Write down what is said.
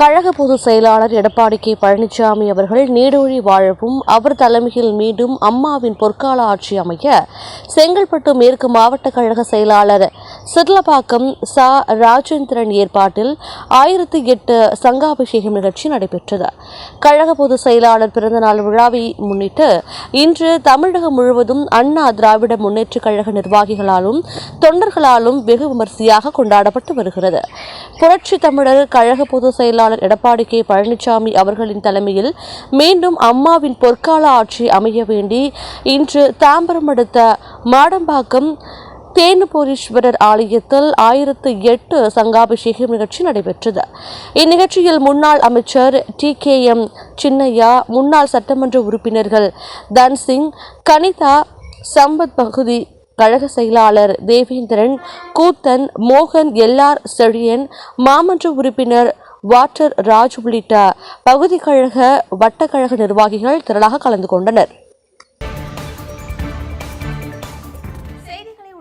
கழக பொதுச் செயலாளர் எடப்பாடி கே. பழனிசாமி அவர்கள் நீடோழி வாழவும் அவர் தலைமையில் மீண்டும் அம்மாவின் பொற்கால ஆட்சி அமைய செங்கல்பட்டு மேற்கு மாவட்ட கழக செயலாளர் சிட்லப்பாக்கம் சா ராஜேந்திரன் ஏற்பாட்டில் ஆயிரத்தி எட்டு சங்காபிஷேகம் நிகழ்ச்சி நடைபெற்றது. கழக பொதுச் செயலாளர் பிறந்தநாள் விழாவை முன்னிட்டு இன்று தமிழகம் முழுவதும் அண்ணா திராவிட முன்னேற்றக் கழக நிர்வாகிகளாலும் தொண்டர்களாலும் வெகு விமரிசையாக கொண்டாடப்பட்டு வருகிறது. புரட்சி தமிழர் கழக பொதுச் செயலாளர் எடப்பாடி கே பழனிசாமி அவர்களின் தலைமையில் மீண்டும் அம்மாவின் பொற்கால ஆட்சி அமைய வேண்டி இன்று தாம்பரம் அடுத்த மாடம்பாக்கம் தேனுபூரீஸ்வரர் ஆலயத்தில் ஆயிரத்து எட்டு சங்காபிஷேகம் நிகழ்ச்சி நடைபெற்றது. இந்நிகழ்ச்சியில் முன்னாள் அமைச்சர் டி கே எம் சின்னையா முன்னாள் சட்டமன்ற உறுப்பினர்கள் தன்சிங் கனிதா சம்பத் பகுதி கழக செயலாளர் தேவேந்திரன் கூத்தன் மோகன் எல்ஆர் செழியன் மாமன்ற உறுப்பினர் வாட்டர் ராஜ் உள்ளிட்ட பகுதி கழக வட்டக்கழக நிர்வாகிகள் திரளாக கலந்து கொண்டனர்.